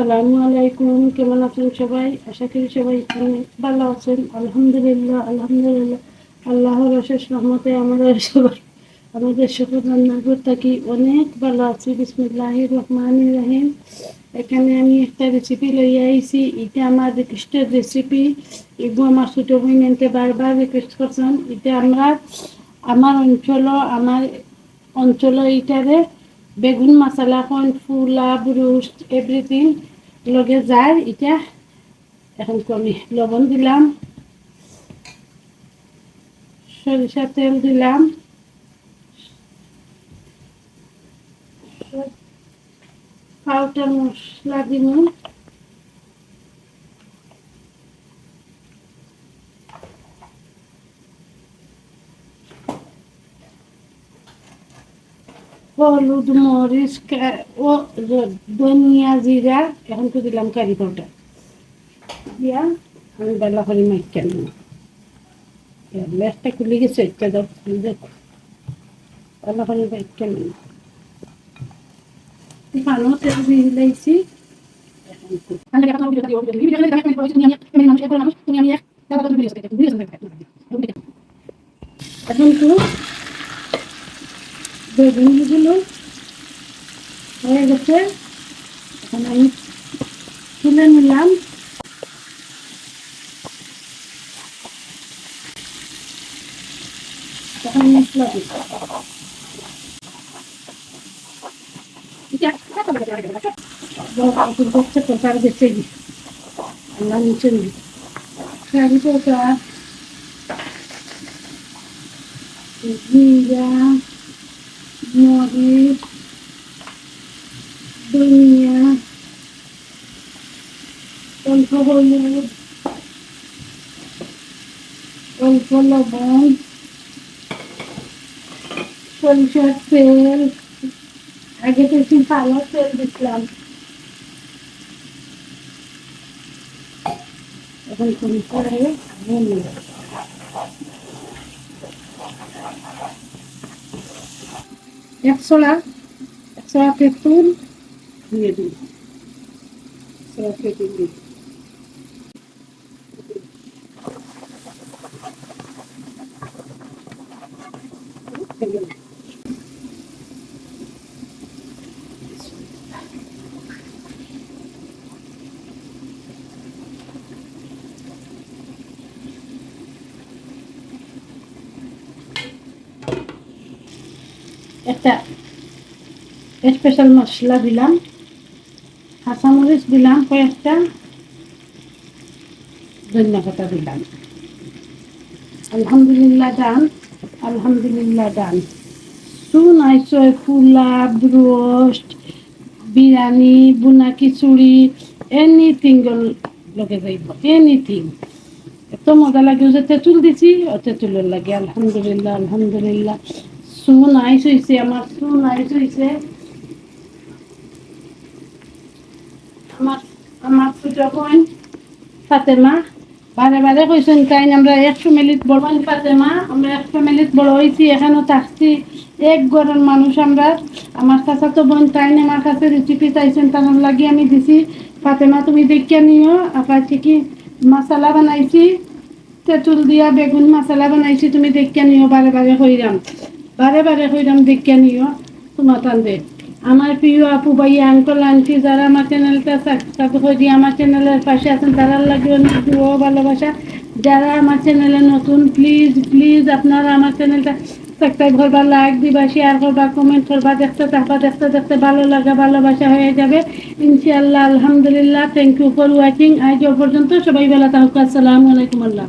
আসসালামু আলাইকুম, কেমন আছেন সবাই? আশা করি সবাই ভালো আছেন। আলহামদুলিল্লাহ আলহামদুলিল্লাহ। আল্লাহর অশেষ রহমতে আমরা সবাই, আমাদের সকল রান্নাঘর থাকি অনেক ভালো আছি। বিসমুল্লাহ রহমান রাহিম। এখানে আমি একটা রেসিপি লইয়া আইছি। এটা আমার রিকোয়েস্টের রেসিপি এগুলো আমার ছোটো বইনতে বারবার রিকোয়েস্ট করছেন। এটা আমরা, আমার অঞ্চল আমার অঞ্চল এইটারে বেগুন মশলা খন ফুলা ব্রুস্ট এভরিথিং লগে যায় এটা এখন কমি লবণ দিলাম সরিষা তেল দিলাম পাউডার মশলা দিব হলুদ, মরিচ ও ধনিয়া জিরা, এখন তো দিলাম কারি পাউডার। দিয়া আমি বেলা করে মাইকা নিব। লেসটা খুলে গেছে দাও দেখো। বেলা করে মাইকা দিলাইছি। এখন তো বেগুনগুলো হয়ে গেছে এখন আমি তুলে নিলাম তখন মশলা দিই বাচ্চা কোথার গেছে কি আল্লাহ নিচে নেই কারি পোকা জিরা মরিচ ধনিয়া অল্প হলুদ অল্প লবণ সরিষার তেল আগে তো একটু ভালো তেল দিচ্ছিলাম এখন করে নিয়ে একশোলা একশোলা তেঁতুল দিয়ে দিই একশোলা তেঁতুল দিই একটা স্পেশাল মশলা দিলাম, কাঁচামরিচ দিলাম কয়েকটা, ধনিয়া পাতা দিলাম। আলহামদুলিল্লাহ ডান আলহামদুলিল্লাহ ডান। চুন আইসয় ফুলা ব্রোস্ট বিরিয়ানি, বুনা খিচুড়ি এনিথিং লগে যাইব এনিথিং এত মজা লাগে যে তেঁতুল দিছি ও তেঁতুলের লাগে, আলহামদুলিল্লাহ আলহামদুলিল্লাহ। চুন আইস হয়েছে আমার চুন আইস হয়েছে ফাতেমা বারে বারে কইছেন এক ফ্যামিলিত বড় থাকছি এক ঘরের মানুষ আমরা আমার চাচা তো বোন আমার কাছে রেসিপি চাইছেন তার লাগি আমি দিছি ফাতেমা তুমি দেখিয়া নিও আবার মশলা বানাইছি তেঁতুল দিয়া বেগুন মশলা বানাইছি তুমি দেখিয়া নিও বারে বারে কইরাম বারে বারে কইরাম দেখিয়া নিও তোমার টানবে আমার প্রিয় আপু ভাইয়া আঙ্কল আন্টি যারা আমার চ্যানেলটা সাবস্ক্রাইব করে আমার চ্যানেলের পাশে আছেন, তারা লাগে অনেক দুয়ো ভালোবাসা। যারা আমার চ্যানেলে নতুন প্লিজ প্লিজ আপনারা আমার চ্যানেলটা সাবস্ক্রাইব করবা লাইক দিবা শেয়ার করবা কমেন্ট করবা, দেখতে থাকবা, দেখতে দেখতে ভালো লাগা, ভালোবাসা হয়ে যাবে। ইনশাআল্লাহ, আলহামদুলিল্লাহ থ্যাংক ইউ ফর ওয়াচিং আজ পর্যন্ত সবাই বেলা থাকুক। আসসালামু আলাইকুম আল্লাহ